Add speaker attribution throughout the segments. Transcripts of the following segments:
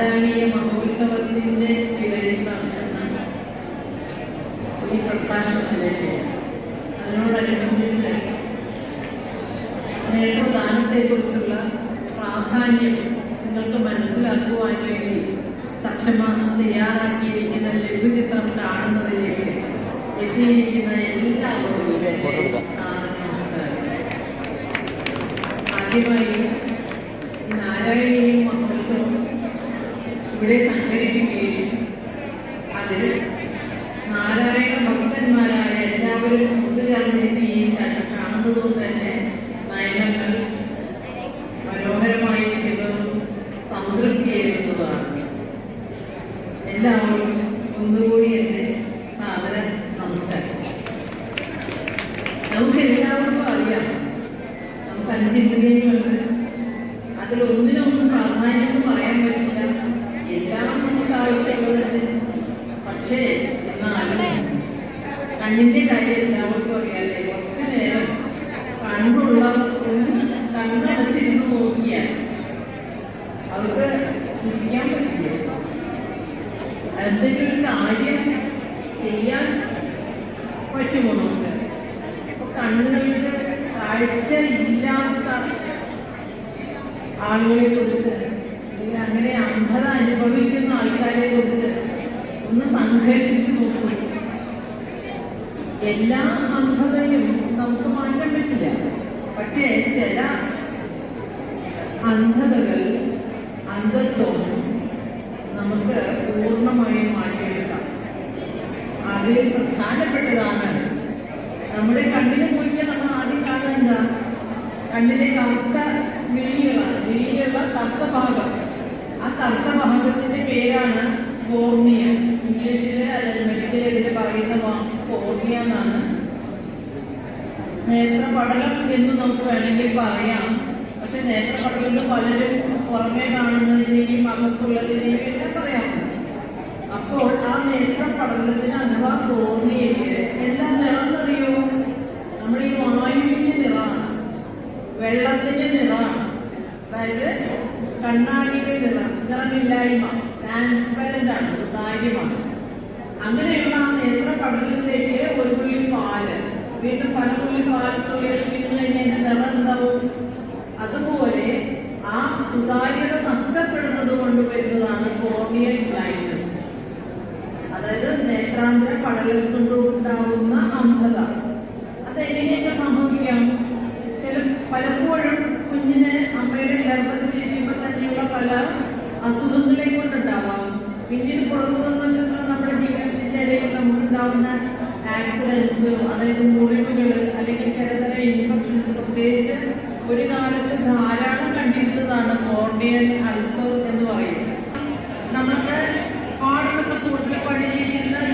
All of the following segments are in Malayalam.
Speaker 1: നാരായണീയ മഹോത്സവത്തിന്റെ ഇടയിൽ ഈ പ്രഭാഷണത്തിലേക്ക്. അതിനോടനുബന്ധിച്ച് നേത്രദാനത്തെക്കുറിച്ചുള്ള പ്രാധാന്യം നിങ്ങൾക്ക് മനസ്സിലാക്കുവാൻ വേണ്ടി സക്ഷമ തയ്യാറാക്കിയിരിക്കുന്ന ലഘുചിത്രം കാണുന്നതിലേക്ക് എത്തിയിരിക്കുന്ന എല്ലാവരും ആദ്യമായി ഈ നാരായണീയ മഹോത്സവം ഇവിടെ സംഘടിപ്പിക്കുകയും അതിൽ നാരായണ ഭക്തന്മാരായ എല്ലാവരും അതിനെ കാണുന്നത് കൊണ്ട് തന്നെ നയനങ്ങൾ മനോഹരമായിരിക്കുന്നതും സംതൃപ്തിയേറുന്നതാണ് എല്ലാവരും ഒന്നുകൂടി എന്റെ സാദര നമസ്കാരം നമുക്ക് എല്ലാവർക്കും അറിയാം നമുക്ക് അഞ്ചിന്ദ്രിയങ്ങളുണ്ട് അതിൽ ഒന്നിനൊന്നും പ്രാധാന്യം എന്ന് പറയാൻ പറ്റില്ല എല്ലാം നമുക്ക് ആവശ്യമുള്ളത് പക്ഷേ എന്നാലും കണ്ണിന്റെ കാര്യം എല്ലാവർക്കും അറിയാല്ലേ കുറച്ചു നേരം കണ്ണുള്ള ഒന്ന് കണ്ണടച്ചിരുന്ന് നോക്കിയാൽ അവർക്ക് ഇരിക്കാൻ പറ്റില്ല എന്തെങ്കിലും കാര്യം ചെയ്യാൻ പറ്റുമോ നമുക്ക്? അപ്പൊ കണ്ണുകളിൽ കാഴ്ച ഇല്ലാത്ത ആളുകളെ കുറിച്ച് അല്ലെങ്കിൽ അങ്ങനെ അന്ധത അനുഭവിക്കുന്ന ആൾക്കാരെ കുറിച്ച് ഒന്ന് സംഘടിപ്പിച്ച് നോക്കും. എല്ലാ അന്ധതയും നമുക്ക് മാറ്റാൻ പറ്റില്ല. പക്ഷേ ചില അന്ധതകൾ അന്ധത്വം നമുക്ക് പൂർണമായും മാറ്റിയെടുക്കാം. അതിൽ പ്രധാനപ്പെട്ടതാണ് നമ്മുടെ കണ്ണിന് നോക്കിയാൽ നമ്മൾ ആദ്യം കാണുക എന്താ? കണ്ണിലെ കറുത്ത വിഴികളാണ്. വിഴിയുള്ള കറുത്ത ഭാഗം. ആ കറുത്ത ഭാഗത്തിന്റെ പേരാണ് കോർണിയ. ഇംഗ്ലീഷിൽ അല്ലെങ്കിൽ മെഡിക്കൽ ഇതിൽ പറയുന്ന കോർണിയ എന്നാണ്. നേത്രപടലം എന്ന് നമുക്ക് വേണമെങ്കിൽ പറയാം. പക്ഷെ നേത്രപടലം പലരും പുറമേ എല്ലാം പറയാം അപ്പോൾ ആ നേത്രപടലത്തിന് അഥവാ കോർണിയയ്ക്ക് എന്താ നിറം എന്നറിയോ നമ്മുടെ ഈ വായുവിന്റെ നിറമാണ്. വെള്ളത്തിന്റെ നിറമാണ്. അതായത് കണ്ണാടിയുടെ നിറം നിറമില്ലായ്മ ട്രാൻസ്പെറന്റ് ആണ് സുതാര്യമാണ്. അങ്ങനെയുള്ള ആ നേത്രപടലത്തിലേക്ക് ഒരു തുള്ളി പാൽ വീണ്ടും പല തുള്ളി പാൽ തുള്ളികൾ വീണ് കഴിഞ്ഞാൽ അതിന്റെ നിറം എന്താവും അതുപോലെ ആ സുതാര്യത നഷ്ടപ്പെടുന്നത് കൊണ്ട് വരുന്നതാണ് കോർണിയൽ ബ്ലൈൻഡ്നസ് അതായത് നേത്രാന്തര പടലം കൊണ്ടുണ്ടാവുന്ന അന്ധത അതെങ്ങനെയൊക്കെ സംഭവിക്കാം ചില പലപ്പോഴും കുഞ്ഞിന് അമ്മയുടെ ഗർഭത്തിലിരിക്കുമ്പോൾ തന്നെയുള്ള പല അസുഖങ്ങളെ കൊണ്ടുണ്ടാവാം പിന്നീട് പുറത്തു വന്നിട്ടുള്ള നമ്മുടെ ജീവിതത്തിന്റെ ഇടയിൽ നമുക്കുണ്ടാവുന്ന ആക്സിഡൻസ് അതായത് മുറിവുകൾ അല്ലെങ്കിൽ ചിലതരം ഇൻഫെക്ഷൻസ് പ്രത്യേകിച്ച് ഒരു കാലത്ത് ധാരാളം കണ്ടിരുന്നതാണ് കോർണിയൽ അൾസർ എന്ന് പറയുന്നത് നമുക്ക് പാടത്തൊക്കെ കൂടുതൽ പണി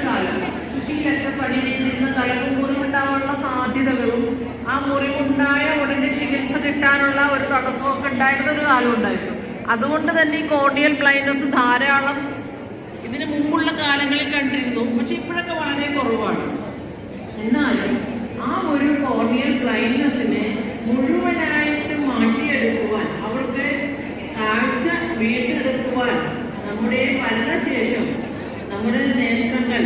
Speaker 1: കാലം. കൃഷിയിലൊക്കെ പണി ചെയ്തിരുന്ന കാലത്ത് മുറിവുണ്ടാവാനുള്ള സാധ്യതകളും ആ മുറിവുണ്ടായ ഉടനെ ചികിത്സ കിട്ടാനുള്ള ഒരു തടസ്സമൊക്കെ ഉണ്ടായിരുന്ന ഒരു കാലം ഉണ്ടായിരുന്നു. അതുകൊണ്ട് തന്നെ ഈ കോർഡിയൽ ബ്ലൈൻഡ്നസ് ധാരാളം ഇതിന് മുമ്പുള്ള കാലങ്ങളിൽ കണ്ടിരുന്നു. പക്ഷെ ഇപ്പോഴൊക്കെ വളരെ കുറവാണ്. എന്നാലും ആ ഒരു കോർണിയൽ ബ്ലൈൻഡ്നെസ്സിനെ മുഴുവനായിട്ട് മാറ്റിയെടുക്കുവാൻ അവർക്ക് കാഴ്ച വീണ്ടെടുക്കുവാൻ നമ്മുടെ മരണശേഷം നമ്മുടെ നേത്രങ്ങൾ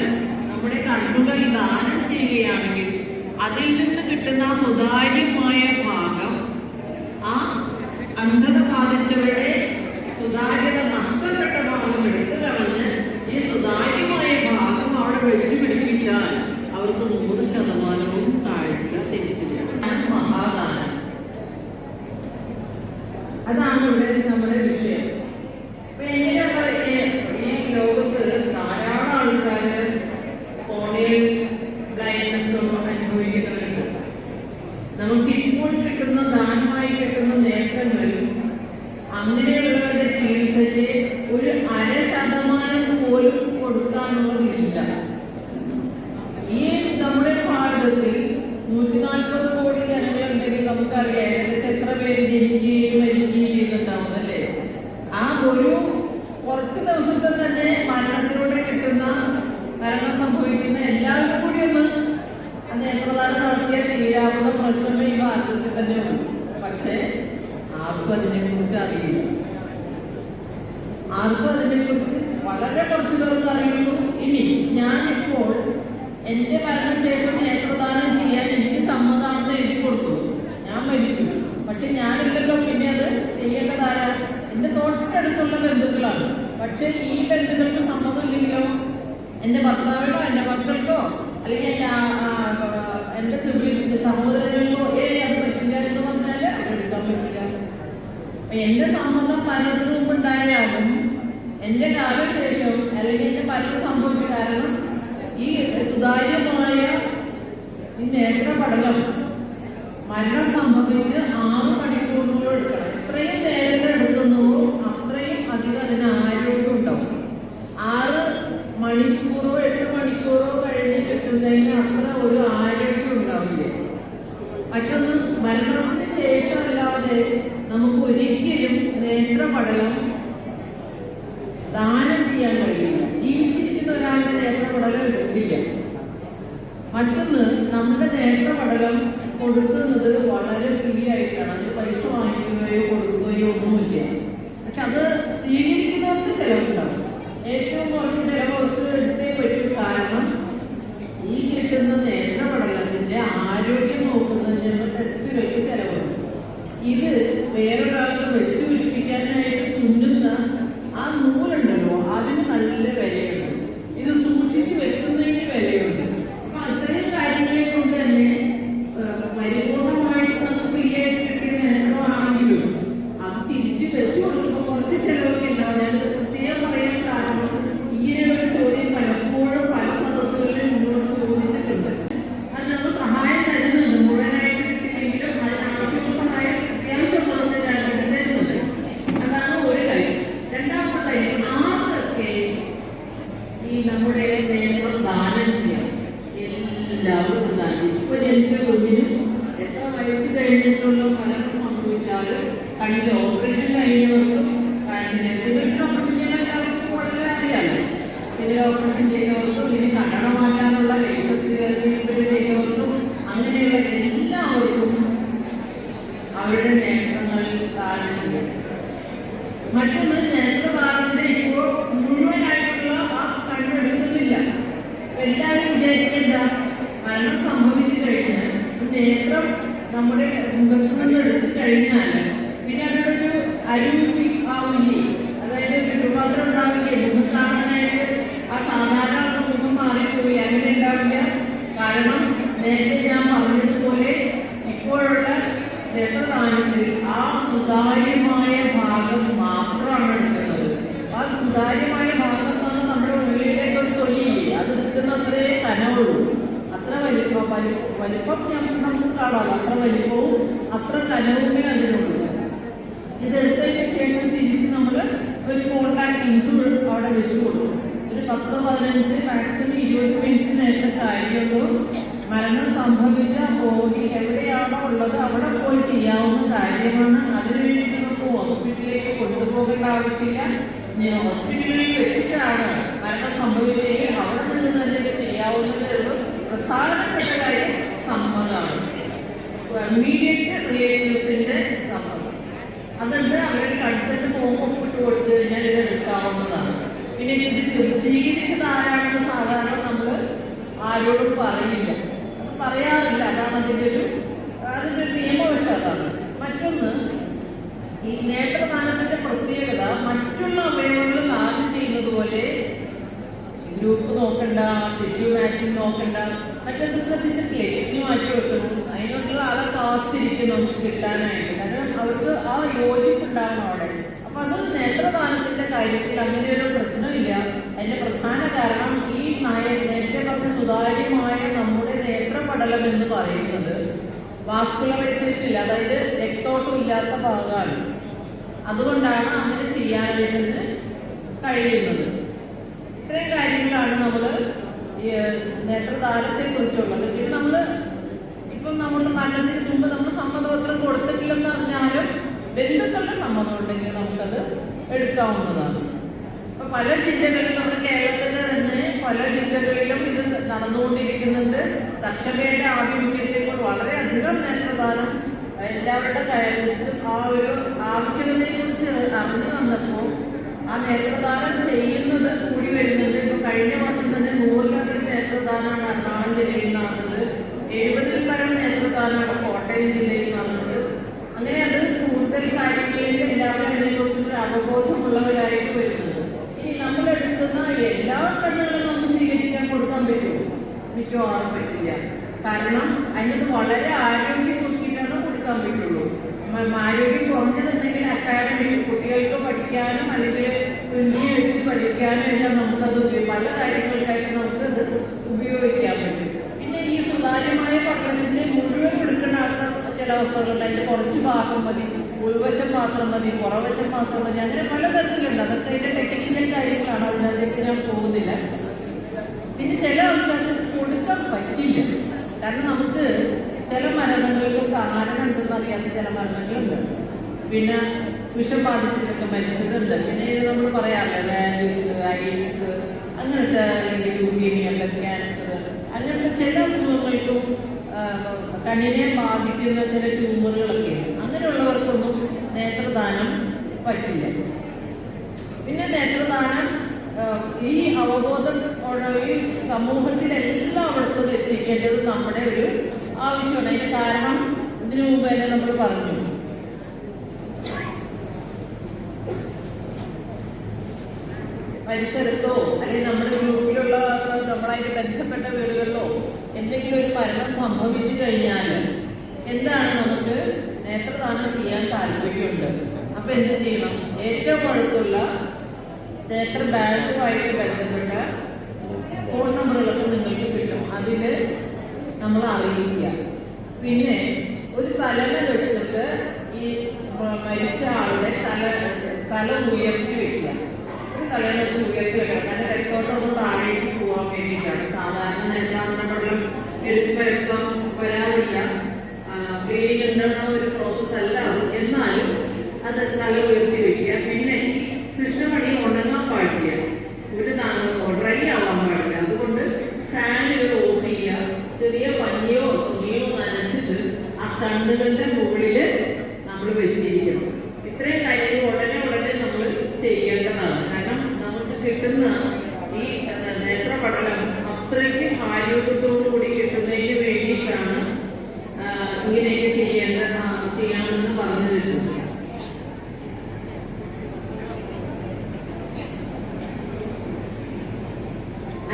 Speaker 1: നമ്മുടെ കണ്ണുകൾ ദാനം ചെയ്യുകയാണെങ്കിൽ അതിൽ നിന്ന് കിട്ടുന്ന സുതാര്യമായ ഭാഗം ആ അന്ധത ബാധിച്ചവരുടെ സുതാര്യത നഷ്ടപ്പെട്ട ഭാഗം എടുത്തു കളഞ്ഞ് ഈ സുതാര്യമായ ഭാഗം അവിടെ വെച്ച് പിടിപ്പിച്ചാൽ അവർക്ക് നൂറ് ശതമാനവും താഴ്ച തിരിച്ചു മഹാദാനം. അതാണ് ഇവിടെ നമ്മുടെ വിഷയം അപ്പൊ എങ്ങനെയുള്ള ഈ- ഈ ലോകത്ത് ധാരാളം ആൾക്കാര് കോണിയൽ ബ്ലൈൻഡ്നെസ്സും അനുഭവിക്കുന്നവരുണ്ട് നമുക്ക് ഇപ്പോൾ കിട്ടുന്ന ദാനമായി കിട്ടുന്ന നേത്രങ്ങൾ അങ്ങനെയുള്ളവരുടെ ചികിത്സയ്ക്ക് ഒരു അര ശതമാനം പോലും കൊടുക്കാനുള്ളതില്ല ഈ നമ്മുടെ ഭാരതത്തിൽ നൂറ്റി നാൽപ്പത് കോടി ജനങ്ങളുണ്ടെങ്കിൽ നമുക്കറിയാം ഏകദേശം എത്ര പേര് ജനിക്കുകയും മരിക്കുകയും ചെയ്യുന്നുണ്ടാവും അല്ലേ ആ ഒരു കുറച്ച് ദിവസത്തെ തന്നെ മരണത്തിലൂടെ കിട്ടുന്ന മരണം സംഭവിക്കുന്ന എല്ലാവരും കൂടി ഒന്ന് ആ നേത്രദാനം നടത്തിയാൽ തീരാവുന്ന പ്രശ്നം ഈ ഭാരതത്തിൽ തന്നെ ഉണ്ട് പക്ഷേ ആർക്കും അതിനെ കുറിച്ച് അറിയില്ല ആർക്കും അതിനെക്കുറിച്ച് വളരെ കുറച്ച് പേർക്ക് അറിയുള്ളൂ ഇനി ഞാനിപ്പോൾ എന്റെ മരണശേഷം നേത്രദാനം ചെയ്യാൻ എനിക്ക് സമ്മതമാണെന്ന് എഴുതി കൊടുത്തു ഞാൻ മരിച്ചു പക്ഷെ ഞാനില്ലല്ലോ പിന്നെ അത് ചെയ്യേണ്ടതാരാ എന്റെ തൊട്ടടുത്തുള്ള ബന്ധുക്കളാണ് ഈ ബന്ധുക്കൾക്ക് സമ്മതമില്ലെങ്കിലോ എന്റെ ഭർത്താവിനോ എന്റെ മക്കൾക്കോ അല്ലെങ്കിൽ എന്റെ എന്റെ സിബ്ലിങ്സ് സഹോദരങ്ങൾക്കോ ഏ അത് പറ്റില്ല എന്ന് പറഞ്ഞാൽ അവരെടുക്കാൻ പറ്റില്ല. എന്റെ സമ്മതം മരണത്തിന് മുമ്പ് ഉണ്ടായാലും എന്റെ കാലശേഷം അല്ലെങ്കിൽ എന്റെ മരണം സംഭവിച്ച കാരണം ഈ സുതാര്യമായ ഈ നേത്രപടലം മരണം സംഭവിച്ച് ആറ് മണിക്കൂറിനുള്ളിൽ എടുക്കണം. ഇത്രയും നേരത്തെ എടുക്കുന്നുവോ അത്രയും അധികം അതിന് ആരോഗ്യം ഉണ്ടാവും ആറ് മണിക്കൂറോ എട്ട് മണിക്കൂറോ കഴിഞ്ഞ് കിട്ടുന്നതിന് അത്ര ഒരു ആരോഗ്യം ഉണ്ടാവില്ല മറ്റൊന്ന് മരണത്തിന് ശേഷമല്ലാതെ നമുക്ക് ഒരിക്കലും നേത്രപടലം ദാനം ചെയ്യാൻ കഴിയില്ല. ജീവിച്ചിരിക്കുന്ന ഒരാളുടെ നേത്രപടലം എടുക്കില്ല. മറ്റൊന്ന് നമ്മുടെ നേത്രപടലം കൊടുക്കുന്നത് വളരെ ഫ്രീ ആയിട്ടാണ് അത് പൈസ വാങ്ങിക്കുകയോ കൊടുക്കുകയോ ഒന്നുമില്ല. പക്ഷെ അത് സ്വീകരിക്കുന്നവർക്ക് ചെലവുണ്ടാവും. ഏറ്റവും കുറഞ്ഞ ചെലവ് അവർക്ക് എടുത്തേ പറ്റൂ കാരണം ഈ കിട്ടുന്ന നേത്രപടലത്തിന്റെ ആരോഗ്യം നോക്കുന്നതിനുള്ള ടെസ്റ്റുകൾക്ക് ചെലവുണ്ട് ഇത് വേറൊരാൾക്ക് വെച്ച് പിടിപ്പിക്കാനായിട്ട് തുന്നുന്ന ആ നൂലുണ്ടല്ലോ അതിന് നല്ല വിലയുണ്ട് ഇത് സൂക്ഷിച്ച് വെക്കുന്നതിന് വിലയുണ്ട് അപ്പൊ അത്തരം കാര്യങ്ങളെ കൊണ്ട് തന്നെ ഏഹ്, പരിപൂർണമായിട്ട് നമുക്ക് ഫ്രീ ആയിട്ട് കിട്ടിയ നേത്രമാണെങ്കിലും അത് തിരിച്ച് വെച്ച് കൊടുക്കുമ്പോൾ കുറച്ച് ചെലവൊക്കെ ഉണ്ടാവും ഞാൻ പ്രത്യേകം പറയാൻ കാരണം ഇങ്ങനെയുള്ള ചോദ്യം പലപ്പോഴും പല സദസ്സുകളിലും മുന്നോട്ട് ചോദിച്ചിട്ടുണ്ട് അത് നമുക്ക് സഹായം തരുന്നുണ്ട് മുഴുവനായിട്ട് കിട്ടില്ലെങ്കിലും അതിനാവശ്യമുള്ള സഹായം അത്യാവശ്യമുള്ളത് തരുന്നുണ്ട് അതാണ് ഒരു കാര്യം രണ്ടാമത്തെ കാര്യം ആർക്കൊക്കെ ഈ നമ്മുടെ നേത്രം ദാനം ചെയ്യാം എല്ലാവർക്കും ദാനം ഇപ്പൊ ജനിച്ച കുഞ്ഞിനും എത്ര വയസ്സ് കഴിഞ്ഞിട്ടുള്ള മരണം സംഭവിച്ചാലും കണ്ണിന് ഓപ്പറേഷൻ കഴിഞ്ഞവർക്കും കണ്ണിന് ഇതിനൊക്കെ ഓപ്പറേഷൻ ചെയ്യാൻ എല്ലാവർക്കും വളരെ അറിയാലോ പിന്നെ ഓപ്പറേഷൻ ചെയ്തവർക്കും ഇനി കണ്ണട മാറ്റാനുള്ള ലേസർ ചെയ്തവർക്കും അങ്ങനെയുള്ള എല്ലാവർക്കും അവരുടെ നേത്രങ്ങൾ ദാനം ചെയ്യാം മറ്റൊന്ന് നേത്രദാനത്തിന് ഇപ്പോൾ മുഴുവനായിട്ടുള്ള ആ കണ്ണെടുക്കുന്നില്ല എല്ലാവരും വിചാരിക്കുന്ന മരണം സംഭവിച്ചു കഴിഞ്ഞാൽ നേത്രം നമ്മുടെ മുഖത്ത് നിന്ന് എടുത്തു കഴിഞ്ഞാൽ പിന്നെ അവിടെ ഒരു അരുവി ആവില്ലേ അതായത് രൂപാന്തരം ഉണ്ടാവില്ലേ മുഖം കാണാനായിട്ട് ആ സാധാരണ മുഖം മാറിപ്പോയി അങ്ങനെ ഉണ്ടാവില്ല കാരണം നേരത്തെ ഞാൻ പറഞ്ഞതുപോലെ ഇപ്പോഴുള്ള നേത്രദാനത്തിൽ ആ സുതാര്യമായ ഭാഗം മാത്രമാണ് എടുക്കുന്നത്. ആ സുതാര്യമായ ഭാഗം പറഞ്ഞാൽ നമ്മുടെ ഉള്ളിലേക്ക് ഒരു തൊലിയില്ലേ? അത് നിൽക്കുന്ന അത്രേ കനവുള്ളൂ. അത്ര വലിപ്പം വലി വലിപ്പം നമുക്ക് കാണാം. അത്ര വലിപ്പവും അത്ര കനവുമേ അതിനുള്ളൂ ഇതെടുത്തതിന് ശേഷം തിരിച്ച് നമ്മൾ ഒരു കോൺടാക്ട് ലിൻസ് അവിടെ വെച്ചു കൊടുക്കും. ഒരു പത്ത് പതിനഞ്ച് മാക്സിമം ഇരുപത് മിനിറ്റ് നേരത്തെ കാര്യമുള്ളൂ മരണം സംഭവിച്ച ബോഡി എവിടെയാണോ ഉള്ളത് അവിടെ പോയി ചെയ്യാവുന്ന കാര്യമാണ്. അതിനുവേണ്ടി നമുക്ക് ഹോസ്പിറ്റലിലേക്ക് കൊണ്ടുപോകേണ്ട ആവശ്യമില്ല. ഹോസ്പിറ്റലിൽ വെച്ചിട്ടാണ് മരണം സംഭവിച്ചെങ്കിൽ അവിടെ നിന്ന് തന്നെ ചെയ്യാവുന്നതേ പ്രധാനപ്പെട്ട കാര്യം സമ്മതമാണ്. ഇമ്മീഡിയറ്റ് റിലേറ്റീവ്സിന്റെ സമ്മതം. അതുണ്ട് അവരുടെ കൺസെന്റ് പോകുമ്പോൾ ഇട്ട് കൊടുത്തു കഴിഞ്ഞാൽ ഇത് എടുക്കാവുന്നതാണ്. പിന്നെ ഇത് സ്വീകരിച്ചത് ആരാണെന്ന് സാധാരണ നമ്മൾ ആരോടും പറയില്ല. പറയാറില്ല. അതാണ് അതിന്റെ ഒരു അതിന്റെ ഒരു നിയമവശാതാണ് മറ്റൊന്ന് ഈ നേത്രദാനത്തിന്റെ പ്രത്യേകത മറ്റുള്ള അവയവങ്ങൾ ദാനം ചെയ്യുന്നത് പോലെ ഗ്രൂപ്പ് നോക്കണ്ട ടിഷ്യൂ മാച്ചിങ് നോക്കണ്ട മറ്റൊന്ന് ശ്രദ്ധിച്ചിട്ടില്ലേ? കിഡ്നി മാറ്റി വെക്കണം. അതിനുള്ള ആളെ കാത്തിരിക്കും നമുക്ക് കിട്ടാനായിട്ട്. കാരണം അവർക്ക് ആ യോജിപ്പ് ഉണ്ടാവണം അവിടെ. അപ്പൊ അത് നേത്രദാനത്തിന്റെ കാര്യത്തിൽ അങ്ങനെ ഒരു പ്രശ്നമില്ല. അതിന്റെ പ്രധാന കാരണം ഈ നയ നേരത്തെ പറഞ്ഞ സുതാര്യമായ പറയുന്നത് വാസ്കുലറൈസേഷൻ ഇല്ല അതായത് രക്തോട്ടം ഇല്ലാത്ത ഭാഗമാണ്. അതുകൊണ്ടാണ് അങ്ങനെ ചെയ്യാനായിട്ട് കഴിയുന്നത്. ഇത്രയും കാര്യങ്ങളാണ് നമ്മൾ നേത്രദാനത്തെ കുറിച്ചുള്ളത് പിന്നെ നമ്മൾ ഇപ്പം നമ്മൾ മരണത്തിന് മുമ്പ് നമ്മൾ സമ്മതപത്രം കൊടുത്തിട്ടില്ലെന്ന് പറഞ്ഞാലും ബന്ധുക്കളുടെ സമ്മതം ഉണ്ടെങ്കിൽ നമുക്കത് എടുക്കാവുന്നതാണ്. അപ്പൊ പല ജില്ലകളിലും നമ്മുടെ കേരളത്തിൽ തന്നെ പല ജില്ലകളിലും ഇത് നടന്നുകൊണ്ടിരിക്കുന്നുണ്ട്. സക്ഷമയുടെ ആഭിമുഖ്യത്തിൽ കൊണ്ട് വളരെയധികം നേത്രദാനം എല്ലാവരുടെ കാര്യത്തിലും ആ ഒരു ആവശ്യകതയെ കുറിച്ച് അറിഞ്ഞു വന്നപ്പോൾ ആ നേത്രദാനം ചെയ്യുന്നത് കൂടി വരുന്നത് ഇപ്പൊ കഴിഞ്ഞ മാസം തന്നെ നൂറിലധികം നേത്രദാനമാണ് എറണാകുളം ജില്ലയിൽ നടന്നത്. എഴുപതിൽ പരം നേത്രദാനമാണ് കോട്ടയം ജില്ലയിൽ നടന്നത്. അങ്ങനെ അത് കൂടുതൽ കാര്യങ്ങളിലേക്ക് എല്ലാവരും അതിനെക്കുറിച്ചൊരു അവബോധമുള്ളവരായിട്ട് വരുന്നത് ഇനി നമ്മൾ എടുക്കുന്ന എല്ലാ കണ്ണുകളും നമുക്ക് സ്വീകരിക്കാൻ കൊടുക്കാൻ പറ്റുമോ മിക്കവാറും പറ്റില്ല. കാരണം അതിനത് വളരെ ആരോഗ്യം നോക്കിയിട്ടാണ് കൊടുക്കാൻ പറ്റുള്ളൂ. ആരോഗ്യം കുറഞ്ഞതെന്നെങ്കിൽ അക്കാഡമിക് കുട്ടികൾക്ക് പഠിക്കാനും അല്ലെങ്കിൽ തുന്നി വെച്ച് പഠിക്കാനും എല്ലാം നമുക്കത് പല കാര്യങ്ങൾക്കായിട്ട് നമുക്കത് ഉപയോഗിക്കാൻ പറ്റും. പിന്നെ ഈ സുതാര്യമായ പഠനത്തിന്റെ മുഴുവൻ എടുക്കുന്ന ആൾക്കാർ ചില അവസ്ഥകളുണ്ട്. അതിന്റെ കുറച്ച് ഭാഗം മതി ഉൾവശം മാത്രം മതി പുറവശം മാത്രം മതി. അങ്ങനെ പലതരത്തിലുണ്ട് അതൊക്കെ അതിന്റെ ടെക്നിക്കൽ കാര്യങ്ങളാണ്. അതിനകത്തേക്ക് ഞാൻ പോകുന്നില്ല. പിന്നെ ചില പറ്റില്ല കാരണം നമുക്ക് ചില മരണങ്ങൾക്ക് കാരണം എന്തെന്ന് അറിയാത്ത ചില മരണങ്ങളുണ്ട്. പിന്നെ വിഷം ബാധിച്ചിട്ടൊക്കെ മരിച്ചതുണ്ട് പിന്നെ നമ്മൾ പറയാറില്ല ഡയാലിസ് ഐഡ്സ് അങ്ങനത്തെ അല്ലെങ്കിൽ യൂറീനിയ ക്യാൻസർ അങ്ങനത്തെ ചില അസുഖങ്ങൾക്കും കണ്ണിനെ ബാധിക്കുന്ന ചില ട്യൂമറുകളൊക്കെ അങ്ങനെയുള്ളവർക്കൊന്നും നേത്രദാനം പറ്റില്ല. പിന്നെ നേത്രദാനം ഈ അവബോധം ഈ സമൂഹത്തിൽ എല്ലായിടത്തും എത്തിക്കേണ്ടത് നമ്മുടെ ഒരു ആവശ്യമാണ്. അതിന് കാരണം ഇതിനു മുമ്പ് തന്നെ നമ്മൾ പറഞ്ഞു. പരിസരത്തോ അല്ലെങ്കിൽ നമ്മുടെ ഗ്രൂപ്പിലുള്ള നമ്മളായിട്ട് ബന്ധപ്പെട്ട വീടുകളിലോ എന്തെങ്കിലും ഒരു മരണം സംഭവിച്ചു കഴിഞ്ഞാൽ എന്താണ് നമുക്ക് നേത്രദാനം ചെയ്യാൻ താല്പര്യമുണ്ട് അപ്പൊ എന്ത് ചെയ്യണം? ഏറ്റവും അടുത്തുള്ള നേത്ര ബാങ്കുമായിട്ട് ബന്ധപ്പെട്ട ഫോൺ നമ്പറുകളൊക്കെ നിങ്ങൾക്ക് കിട്ടും. അതിൽ നമ്മൾ അറിയിക്കുക. പിന്നെ ഒരു തലന വെച്ചിട്ട് ഈ മരിച്ച ആളുടെ തല തല ഉയർത്തി വെക്കുക. ഒരു തലന വെച്ച് ഉയർത്തി വെക്കണം. കാരണം രക്തോട്ടൊന്ന് താഴേക്ക് പോകാൻ വേണ്ടിയിട്ടാണ്. സാധാരണ എല്ലാം നമ്മളും വരാതിരിക്കാം വരാറില്ല. ഉണ്ടാകുന്ന ഒരു പ്രോസസ്സല്ല അത്. എന്നാലും അത് തല ഉയർത്തി വെക്കുക. പിന്നെ കൃഷ്ണമണി കണ്ണുകളുടെ മുകളിൽ നമ്മൾ വെച്ചിരിക്കണം. ഇത്രയും കാര്യങ്ങൾ ഉടനെ ഉടനെ നമ്മൾ ചെയ്യേണ്ടതാണ്. കാരണം നമുക്ക് കിട്ടുന്ന ഈ നേത്ര നേത്രപടലം അത്രയ്ക്കും ആരോഗ്യത്തോടു കൂടി കിട്ടുന്നതിന് വേണ്ടിയിട്ടാണ് ഇങ്ങനെയൊക്കെ ചെയ്യേണ്ട ചെയ്യാമെന്ന് പറഞ്ഞു തരുന്നത്.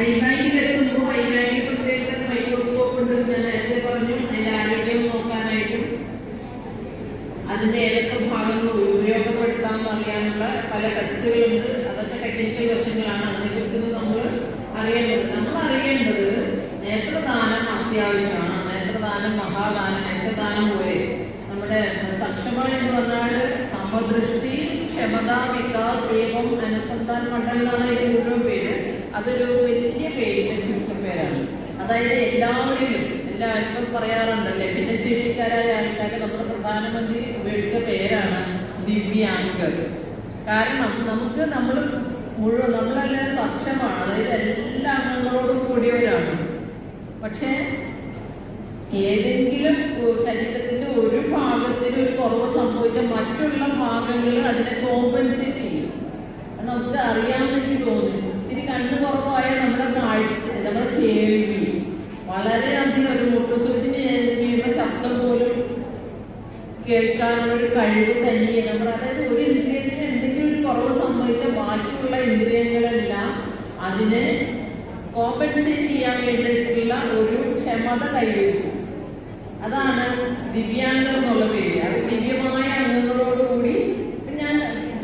Speaker 1: ഐമാനിൽ എത്തുമ്പോൾ ഐമാനിൽ പ്രത്യേക മൈക്രോസ്കോപ്പ് ഉണ്ട് ഞാൻ നേരത്തെ പറഞ്ഞു അതിന്റെ ആരോഗ്യം നോക്കാനായിട്ടും അതിന്റെ ഏതൊക്കെ ഭാഗങ്ങൾ ഉപയോഗപ്പെടുത്താൻ അറിയാനുള്ള പല ടെസ്റ്റുകളുണ്ട് അതൊക്കെ ടെക്നിക്കൽ വശങ്ങളാണ് അതിനെക്കുറിച്ചൊന്നും നമ്മൾ അറിയേണ്ടത് നമ്മൾ അറിയേണ്ടത് നേത്രദാനം അത്യാവശ്യമാണ് നേത്രദാനം മഹാദാനം നേത്രദാനം പോലെ നമ്മുടെ സക്ഷമ എന്ന് പറഞ്ഞാൽ സമദൃഷ്ടി ക്ഷമത വികാസ് ഏവം അനുസന്ധാന മണ്ഡലം എന്നാണ് മുഴുവൻ പേര്. അതൊരു വലിയ പേരിന്റെ പേരാണ്. അതായത് എല്ലാവരിലും എല്ലാവർക്കും പറയാറുണ്ടല്ലേ ഭിന്നശേഷിക്കാരായ ആൾക്കാർ നമ്മുടെ പ്രധാനമന്ത്രി ഉപയോഗിച്ച പേരാണ് ദിവ്യാംഗർ. കാരണം നമുക്ക് നമ്മൾ മുഴുവൻ നമ്മളെല്ലാം സക്ഷമാണ് അതായത് എല്ലാ അംഗങ്ങളോടും കൂടിയവരാണ്. പക്ഷേ ഏതെങ്കിലും ശരീരത്തിന്റെ ഒരു ഭാഗത്തിന് ഒരു കുറവ് സംഭവിച്ച മറ്റുള്ള ഭാഗങ്ങളിൽ അതിനെ കോമ്പൻസേറ്റ് നമുക്ക് അറിയാമെന്ന് എനിക്ക് തോന്നുന്നു ഇത്തിരി കണ്ണ് കുറവായ നമ്മുടെ കാഴ്ച നമ്മുടെ കേൾവി വളരെയധികം ഒരു വീഴുന്ന ശബ്ദം പോലും കേൾക്കാനുള്ള ഒരു കഴിവ് തനിയെ നമ്മൾ അതായത് ഒരു ഇന്ദ്രിയത്തിന് എന്തെങ്കിലും ഒരു കുറവ് സംഭവിച്ച ബാക്കിയുള്ള ഇന്ദ്രിയങ്ങളെല്ലാം അതിനെ കോമ്പൻസേറ്റ് ചെയ്യാൻ വേണ്ടിയിട്ടുള്ള ഒരു ക്ഷമത കൈവരിക്കും. അതാണ് ദിവ്യാംഗം എന്നുള്ള പേര്. അത് ദിവ്യമായ അംഗങ്ങളോടുകൂടി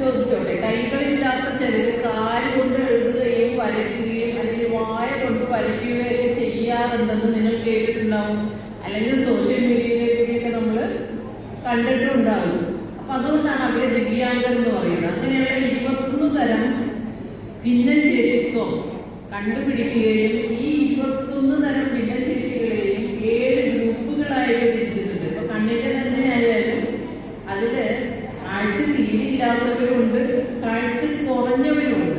Speaker 1: ചോദിച്ചോട്ടെ കൈകളില്ലാത്ത ചിലര് കാൽ കൊണ്ട് എഴുതുകയും വരയ്ക്കുകയും അല്ലെങ്കിൽ വായ കൊണ്ട് വരയ്ക്കുകയൊക്കെ ചെയ്യാറുണ്ടെന്ന് നിങ്ങൾ കേട്ടിട്ടുണ്ടാവും. അല്ലെങ്കിൽ സോഷ്യൽ മീഡിയയിലെ കൂടിയൊക്കെ നമ്മൾ കണ്ടിട്ടുണ്ടാവും. അപ്പൊ അതുകൊണ്ടാണ് അവരെ ദിവ്യാംഗം എന്ന് പറയുന്നത്. അങ്ങനെയുള്ള ഇരുപത്തൊന്ന് തരം ഭിന്നശേഷിത്വം കണ്ടുപിടിക്കുകയും ഈ ഇരുപത്തൊന്ന് തരം ഭിന്നശേഷികളെയും ഏഴ് ഗ്രൂപ്പുകളായിട്ട് തിരിച്ചിട്ടുണ്ട് ഇപ്പൊ കണ്ണിന്റെ തന്നെ ആയാലും അതിൽ കാഴ്ച തീരില്ലാത്തവരുണ്ട് കാഴ്ച കുറഞ്ഞവരുണ്ട്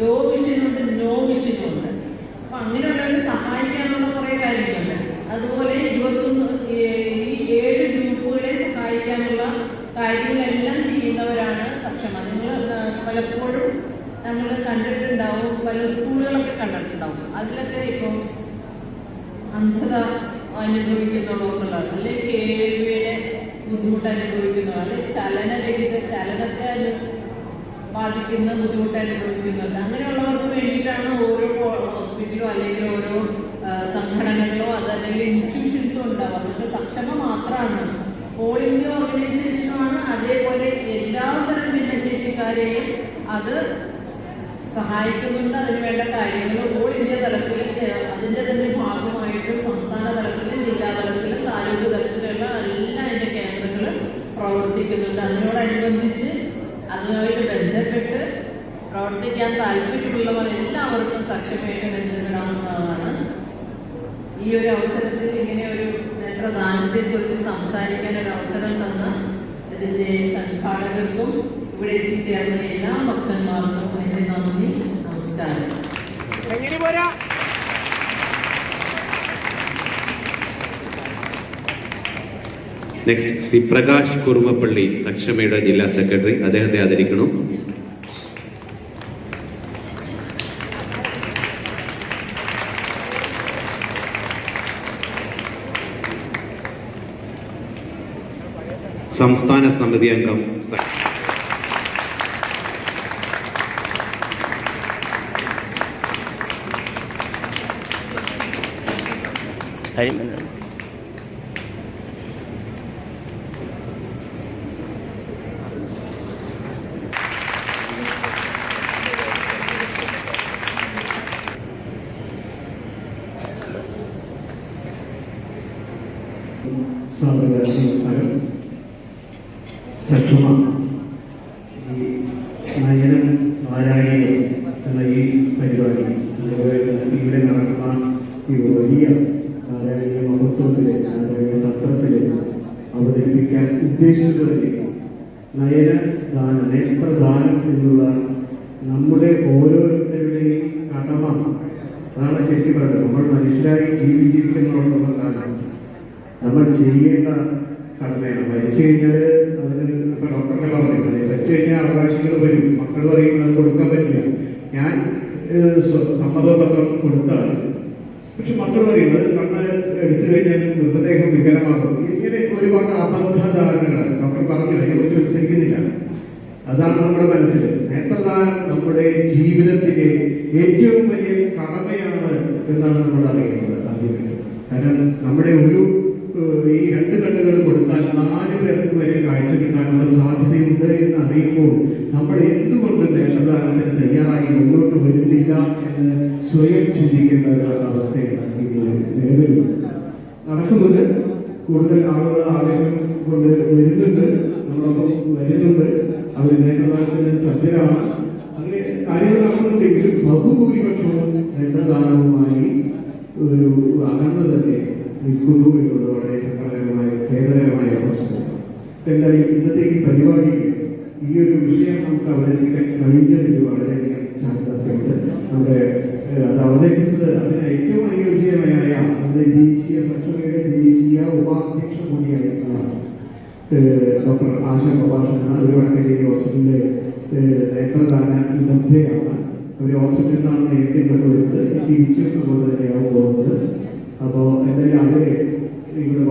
Speaker 1: ലോ വിഷനുണ്ട് നോ വിഷനുണ്ട് അപ്പൊ അങ്ങനെയുള്ളവരെ സഹായിക്കാനുള്ള കുറെ കാര്യങ്ങളുണ്ട് അതുപോലെ ഇരുപത്തൊന്ന് ഏ- ഈ ഏഴ് ഗ്രൂപ്പുകളെ സഹായിക്കാനുള്ള കാര്യങ്ങളെല്ലാം ചെയ്യുന്നവരാണ് സക്ഷമ നിങ്ങൾ പലപ്പോഴും നമ്മൾ കണ്ടിട്ടുണ്ടാവും പല സ്കൂളുകളൊക്കെ കണ്ടിട്ടുണ്ടാവും അതിലൊക്കെ ഇപ്പം അന്ധത അനുഭവിക്കുന്നവർക്കുള്ള അല്ലെങ്കിൽ കേൾവിയുടെ ബുദ്ധിമുട്ട് അനുഭവിക്കുന്നവർ ചലനരഹിത ചലനത്തെ അനു- ബാധിക്കുന്ന ബുദ്ധിമുട്ട് അനുഭവിക്കുന്നുണ്ട്. അങ്ങനെയുള്ളവർക്ക് വേണ്ടിയിട്ടാണ് ഓരോ ഹോസ്പിറ്റലോ അല്ലെങ്കിൽ ഓരോ സംഘടനകളോ അതല്ലെങ്കിൽ ഇൻസ്റ്റിറ്റ്യൂഷൻസോ ഉണ്ടാവുക പക്ഷെ സക്ഷമ മാത്രമാണ്. ഓൾ ഇന്ത്യ ഓർഗനൈസേഷനുമാണ് അതേപോലെ എല്ലാതരം ഭിന്നശേഷിക്കാരെയും അത് സഹായിക്കുന്നുണ്ട്. അതിന് വേണ്ട കാര്യങ്ങൾ ഓൾ ഇന്ത്യ തലത്തിൽ അതിന്റെ തന്നെ ഭാഗമായിട്ടും സംസ്ഥാന തലത്തിലും ജില്ലാ തലത്തിലും താലൂക്ക് തലത്തിലുള്ള എല്ലാ അതിന്റെ കേന്ദ്രങ്ങളും പ്രവർത്തിക്കുന്നുണ്ട്. അതിനോടനുബന്ധിച്ച് അതുമായിട്ട് ബന്ധപ്പെട്ട് പ്രവർത്തിക്കാൻ താല്പര്യമുള്ളവർ എല്ലാവർക്കും സക്ഷമയായിട്ട് ബന്ധപ്പെടാവുന്നതാണ്. ഈ ഒരു അവസരത്തിൽ ഇങ്ങനെ ഒരു നേത്രദാനത്തെ കുറിച്ച് സംസാരിക്കാൻ ഒരു അവസരം തന്ന ഇതിന്റെ സംഘാടകർക്കും ഇവിടെ എത്തിച്ചേർന്ന എല്ലാ ഭക്തന്മാർക്കും എന്റെ നന്ദി നമസ്കാരം
Speaker 2: എങ്ങനെ പോരാ
Speaker 3: നെക്സ്റ്റ് ശ്രീ പ്രകാശ് കുറുമപ്പള്ളി സക്ഷമയുടെ ജില്ലാ സെക്രട്ടറി. അദ്ദേഹത്തെ ആദരിക്കണം. സംസ്ഥാന സമിതി അംഗം സ-
Speaker 2: കരിമണ്ണ
Speaker 4: സാറിന് നമസ്കാരം സക്ഷമ ഈ നയനം നാരായണീയം എന്ന ഈ പരിപാടി ഇവിടെ ഇവിടെ നടക്കുന്ന ഈ വലിയ നാരായണീയ മഹോത്സവത്തിലെ നാരായണീയ സത്രത്തിലെ അവതരിപ്പിക്കാൻ ഉദ്ദേശിച്ചത് നയന ദാന നേത്രദാനം എന്നുള്ള നമ്മുടെ ഓരോരുത്തരുടെയും കടമ. അതാണ് ശരിക്കും പറയുന്നത് നമ്മൾ മനുഷ്യരായി ജീവിച്ചിരിക്കുന്നവർക്കുള്ള കാലം നമ്മൾ ചെയ്യേണ്ട കടമയാണ്. മരിച്ചു കഴിഞ്ഞാൽ അതിന് ഇപ്പൊ ഡോക്ടറിനെ പറഞ്ഞു മരിച്ചു കഴിഞ്ഞാൽ അവകാശികൾ വരും. മക്കൾ പറയും അത് കൊടുക്കാൻ പറ്റില്ല. ഞാൻ സമ്മതപത്രം കൊടുത്താൽ പക്ഷെ മക്കൾ പറയും അത് കണ്ണ് എടുത്തു കഴിഞ്ഞാൽ മൃതദേഹം വികലമാകും. ഇങ്ങനെ ഒരുപാട് അബദ്ധധാരണകൾ ഡോക്ടർ പറഞ്ഞു അതിനെക്കുറിച്ച് വിസ്തരിക്കുന്നില്ല അതാണ് നമ്മുടെ മനസ്സിൽ. നേത്രദാനം നമ്മുടെ ജീവിതത്തിലെ ഏറ്റവും വലിയ കടമയാണ് എന്നാണ് നമ്മൾ അറിയേണ്ടത് ആദ്യമായിട്ട്. കാരണം നമ്മുടെ ഒരു അവതരിപ്പിച്ചത് അതിന് ഏറ്റവും അനുയോജ്യമായ നമ്മുടെ ദേശീയ സക്ഷമയുടെ ദേശീയ ഉപാധ്യക്ഷ കൂടിയായിട്ടുള്ള ഡോക്ടർ ആശ പ്രഭാഷണമാണ് ഒരു വടക്കഞ്ചേരി ഹോസ്പിറ്റലിലെ നേത്രദാന വിദഗ്ധയാണ് അവർ ഹോസ്പിറ്റലിൽ നിന്നാണ് നേരിട്ട് ഇങ്ങോട്ട് വരുന്നത്. തിരിച്ചും അങ്ങോട്ട് തന്നെയാവും പോകുന്നത്. അപ്പോൾ എന്തായാലും അവരെ ഇവിടെ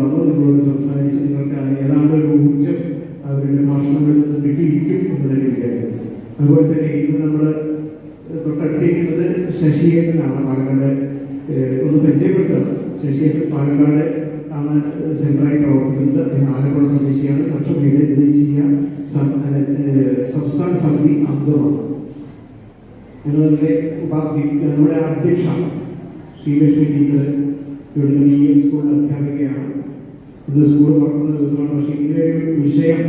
Speaker 4: സംസ്ഥാന സമിതി അംഗമാണ്. ഞങ്ങളുടെ ഉപാധി ഞങ്ങളുടെ അധ്യക്ഷ ശ്രീലക്ഷ്മി ടീച്ചർ ഇവിടുത്തെ ബി എം സ്കൂൾ അധ്യാപികയാണ്. ഇന്ന് സ്കൂൾ തുറക്കുന്ന ദിവസമാണ്. പക്ഷേ ഇതിലെ വിഷയം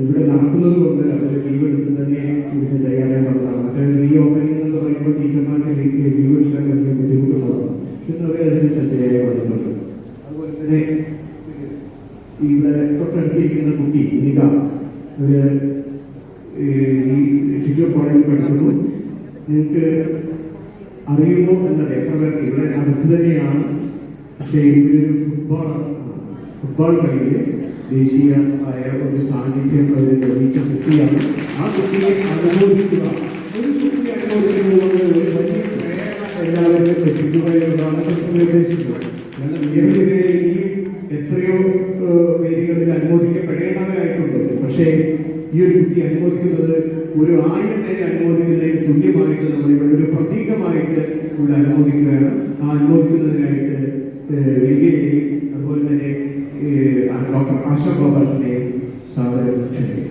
Speaker 4: ഇവിടെ നടക്കുന്നത് കൊണ്ട് അവർ ലീവ് എടുത്ത് തന്നെ ഇതിന് തയ്യാറായിട്ടുള്ളതാണ് മറ്റേ റീ ഓപ്പണിംഗ് എന്ന് പറയുമ്പോൾ ടീച്ചർമാർക്ക് ലീവ് എടുക്കാൻ വലിയ ബുദ്ധിമുട്ടുള്ളതാണ്. പക്ഷെ അവർ അതിന് സജ്ജയായി വന്നിട്ടുണ്ട്. അതുപോലെ തന്നെ ഇവിടെ തൊട്ടടുത്തിരിക്കുന്ന കുട്ടി നിക അവർ ചുറ്റൂർ കോളേജിൽ പഠിക്കുന്നു. നിങ്ങൾക്ക് അറിയുമോ എന്നല്ല എത്ര പേർക്ക് ഇവിടെ അടുത്ത് തന്നെയാണ്. പക്ഷേ ഇവരൊരു ഫുട്ബോൾ ഫുട്ബോൾ കളിയിൽ ദേശീയ ആയ ഒരു സാന്നിധ്യം അവർ നിർമ്മിച്ച കുട്ടിയാണ്. ആ കുട്ടിയെ അനുഭവിക്കുക. ഒരു കുട്ടി അനുമോദിക്കുന്നത് ഒരു വലിയ പ്രേരണ എല്ലാവരും ലഭിക്കുക എന്നതാണ് കാരണം നിരവധി എത്രയോ വേദികളിൽ അനുമോദിക്കപ്പെടേണ്ടതായിട്ടുണ്ട് പക്ഷേ ഈ ഒരു കുട്ടി അനുമോദിക്കുന്നത് ഒരു ആയിരം പേരെ അനുമോദിക്കുന്നതിന് തുല്യമായിട്ട് നമ്മൾ ഇവിടെ ഒരു പ്രതീകമായിട്ട് ഇവിടെ അനുമോദിക്കുകയാണ് ആ അനുമോദിക്കുന്നതിനായിട്ട് ഏഹ്, അതുപോലെ തന്നെ ഡോക്ടർ ആശ ഗോപാലിന്റെ ക്ഷണിക്കുന്നു.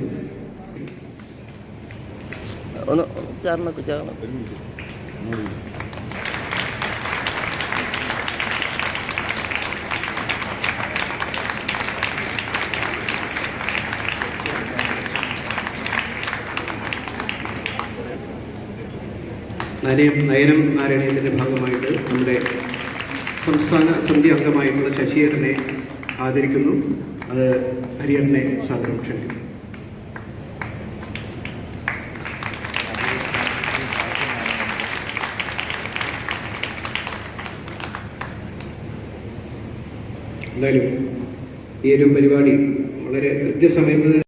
Speaker 2: ഒന്ന് ചേർന്നൊക്കെ ചേർന്ന്
Speaker 5: നയനം നയനം നാരായണീയത്തിന്റെ ഭാഗമായിട്ട് നമ്മുടെ സംസ്ഥാന സമിതി അംഗമായിട്ടുള്ള ശശിധരനെ ആദരിക്കുന്നു. അത് ഹരിയറിനെ സാദരം ക്ഷണിക്കുന്നു. എന്തായാലും ഈ ഒരു പരിപാടി വളരെ കൃത്യസമയത്ത്